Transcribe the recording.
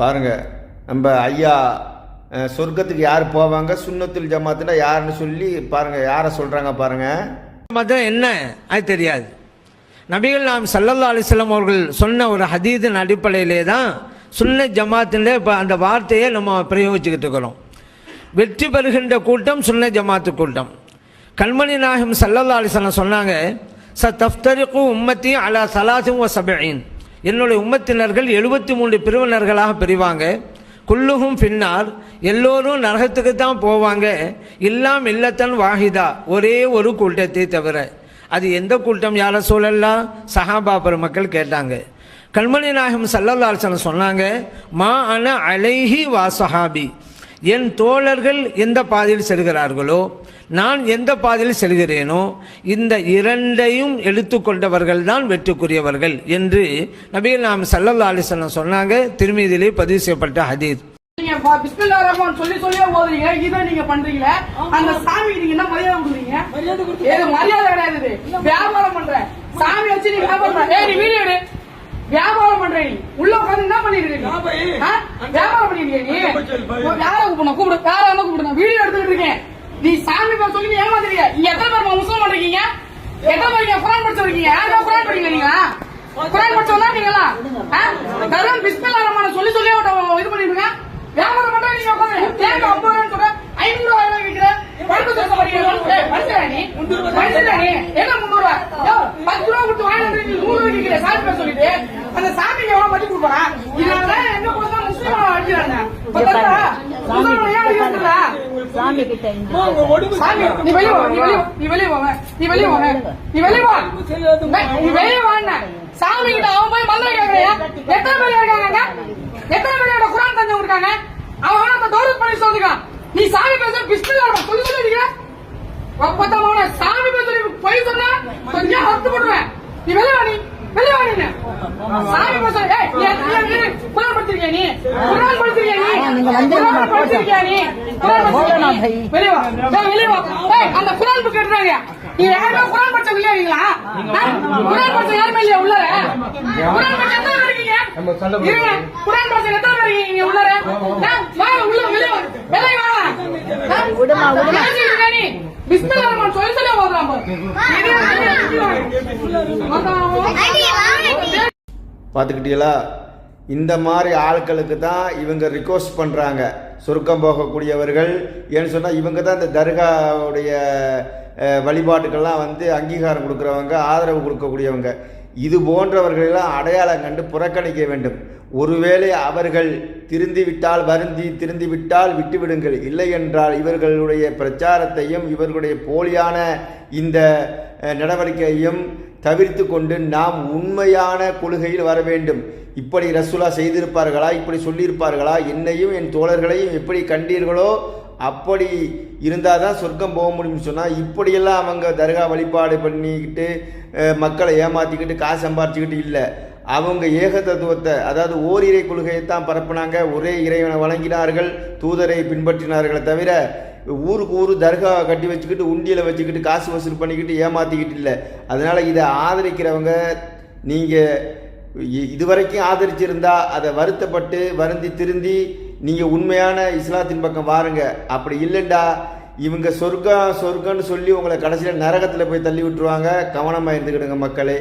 பாருங்கள் நம்ம ஐயா சொர்க்கத்துக்கு யார் போவாங்க? சுண்ணத்தில் ஜமாத்துனா யாருன்னு சொல்லி பாருங்கள் யாரை சொல்கிறாங்க பாருங்கள் மதம் என்ன? அது தெரியாது. நபிகள் நாம் சல்லல்லா அலிஸ்லாம் அவர்கள் சொன்ன ஒரு ஹதீதின் அடிப்படையிலே தான் சுன்ன ஜமாத்தில் இப்போ அந்த வார்த்தையை நம்ம பிரயோகிச்சுக்கிட்டு இருக்கிறோம். வெற்றி பெறுகின்ற கூட்டம் சுன்ன ஜமாத்து கூட்டம். கல்மணி நாயகம் சல்லல்லா அலிஸ்லாம் சொன்னாங்க ச தஃப்தரிக்கும் உம்மத்தியும் அலா சலாசும் ஓ சபையின் என்னுடைய உம்மத்தினர்கள் எழுபத்தி மூன்று பிரிவினர்களாக பிரிவாங்க. குல்லுகும் பின்னார் எல்லோரும் நரகத்துக்கு தான் போவாங்க. இல்லாம் இல்லத்தன் வாஹிதா. ஒரே ஒரு கூட்டத்தை தவிர. அது எந்த கூட்டம் யார சூழல்லாம் சஹாபா பெருமக்கள் கேட்டாங்க. கண்மணி நாயகம் சல்லல்லாசன் சொன்னாங்க மா அன அலைஹி வா சஹாபி. என் தோழர்கள் எந்த பாதையில் செல்கிறார்களோ நான் எந்த பாதையில் செல்கிறேனோ இந்த இரண்டையும் எடுத்துக்கொண்டவர்கள் தான் வெற்றுக்குரியவர்கள் என்று நபிகள் நாம் சல்லல்லா அலிஸ்லாம் சொன்னாங்க திருமீதியிலே பதிவு செய்யப்பட்ட ஹதீத் நீங்க ப- பிஸ்மில்லா ரஹ்மான் சொல்லி சொல்லியே ஓதுறீங்க இதை நீங்க பண்றீங்களே? அந்த சாமிக்கு நீங்க என்ன மரியாதை கொடுக்குறீங்க? ஏது மரியாதை கிடையாது இது. வியாபாரம் பண்ற சாமி வச்சு நீ வியாபாரம் பண்ற. ஏய் நீ வீடியோ எடு. வியாபாரம் பண்ற நீ உள்ள உட்கார்ந்து என்ன பண்ணிட்டு இருக்க ஆ? வியாபாரம் பண்ணிட்டு நீ? யாரை கூப்பிடணும் கூப்பிடு யார நான் வீடியோ எடுத்துக்கிட்டு இருக்கேன். நீ சாமி பேர் சொல்லி ஏமாத்துறீங்க இங்க எத்தனை பேர் முஸ்லிம் பண்றீங்க எத்தனை பேர் இங்க குரான் படிச்சிருக்கீங்க யாரா குரான் படிக்கல நீங்க? குரான் படிச்சவனா நீங்களா? தருண் பிஸ்மில்லா ரஹ்மான் சொல்லி சொல்லி இது பண்ணிட்டு வியாபாரம் பண்ற நீங்க உட்காந்து தேங்க ஐம்பது ரூபான்னு சொல்ற. ஐநூறு ரூபாய் விக்கிற? பழுப்பு தோசை படிக்கிற மனுஷனா நீ? மனுஷனா நீ? என்ன ரூபாய்? யோ, பத்து ரூபா கொடுத்து வாங்கி வந்து நீ நூறு ரூபாய் சாமி பேர் சொல்லிட்டு. அந்த சாமிக்கு எவ்வளவு மதிப்பு கொடுப்பான்? இதனால என்ன கொடுத்தா முஸ்லீம் அடிக்கிறாங்க பத்தா முஸ்லீம் ஏன் அடிக்கிறாங்களா சாமி கிட்ட இருந்து சாமி நீ வெளிய வா நீ வெளிய நீ வெளிய வா நீ வெளிய வா நீ வெளிய வா. நீ வெளிய வா சாமி கிட்ட அவன் போய் கேக்குறியா எத்தனை பேர் இருக்காங்க எத்தனை பேரோட குரான் தந்தவங்க இருக்காங்க அவன் அந்த தௌரத் பண்ணி சொல்லிருக்கான் நீ சாமி பேச பிஸ்மில்லா ரஹ்மான் சொல்லி சொல்லி இருக்கிற ஒப்பத்தமான சாமி பேச சொல்லி போய் சொன்னா கொஞ்சம் அர்த்தம் போடுவேன் நீ வெளிய வா நீ வெளிய வா நீ சாமி பேச ஏய் நீ நீ நீ குரான் படிச்சிருக்கியா நீ? குரான் படிச்சிருக்கியா நீ? நீங்க வந்து குரான் நம்ம படிச்சிருக்கியா நீ? குரான் போகணும் படிச்சிருக்கியா பை. நீ? வெளிய வா. ஏய், வெளிய வா. ஏய் அந்த குரான் புக் எடுறாங்க நீ யாருமே குரான் படிச்ச இல்லையா நீங்களா குரான் படிச்ச யாருமே இல்லையா உள்ளார? குரான் படிச்ச எத்தனை பேர் இருக்கீங்க? இருங்க. குரான் படிச்ச எத்தனை பேர் இருக்கீங்க இங்க உள்ளார? நான் வா உள்ள வெளிய வா. வெளிய வா. நான் விடுமா, விடுமா. பேசிட்டு இருக்க நீ? பிஸ்மில்லா ரஹ்மான் சொல்லி சொல்லி ஓதுறான் பாரு இது பார்த்துக்கிட்டீங்களா இந்த மாதிரி ஆட்களுக்கு தான் இவங்க ரிக்வஸ்ட் பண்ணுறாங்க சொர்க்கம் போகக்கூடியவர்கள். ஏன்னு சொன்னால் இவங்க தான் இந்த தர்காவுடைய வழிபாட்டுக்கெல்லாம் வந்து அங்கீகாரம் கொடுக்குறவங்க ஆதரவு கொடுக்கக்கூடியவங்க. இது போன்றவர்களெல்லாம் அடையாளம் கண்டு புறக்கணிக்க வேண்டும். ஒருவேளை அவர்கள் திருந்திவிட்டால் வருந்தி திருந்திவிட்டால் விட்டுவிடுங்கள். இல்லை என்றால் இவர்களுடைய பிரச்சாரத்தையும் இவர்களுடைய போலியான இந்த நடவடிக்கையையும் தவிர்த்து கொண்டு நாம் உண்மையான கொள்கையில் வர வேண்டும். இப்படி ரசுலா செய்திருப்பார்களா? இப்படி சொல்லியிருப்பார்களா? என்னையும் என் தோழர்களையும் எப்படி கண்டீர்களோ அப்படி இருந்தால் தான் சொர்க்கம் போக முடியும்னு சொன்னால் இப்படியெல்லாம் அவங்க தர்கா வழிபாடு பண்ணிக்கிட்டு மக்களை ஏமாற்றிக்கிட்டு காசு சம்பாரிச்சுக்கிட்டு இல்லை. அவங்க ஏக தத்துவத்தை அதாவது ஓரிரை கொள்கையை தான் பரப்புனாங்க. ஒரே இறைவனை வழங்கினார்கள் தூதரை பின்பற்றினார்களே தவிர ஊருக்கு ஊர் தர்கா கட்டி வச்சுக்கிட்டு உண்டியில் வச்சுக்கிட்டு காசு வசூல் பண்ணிக்கிட்டு ஏமாற்றிக்கிட்டு இல்லை. அதனால் இதை ஆதரிக்கிறவங்க நீங்கள் இதுவரைக்கும் ஆதரிச்சிருந்தா அதை வருத்தப்பட்டு வருந்தி திருந்தி நீங்கள் உண்மையான இஸ்லாத்தின் பக்கம் வாருங்க. அப்படி இல்லைண்டா இவங்க சொர்க்கம் சொர்க்கம்னு சொல்லி உங்களை கடைசியில் நரகத்தில் போய் தள்ளி விட்டுருவாங்க. கவனமாக இருந்துக்கிடுங்க மக்களே.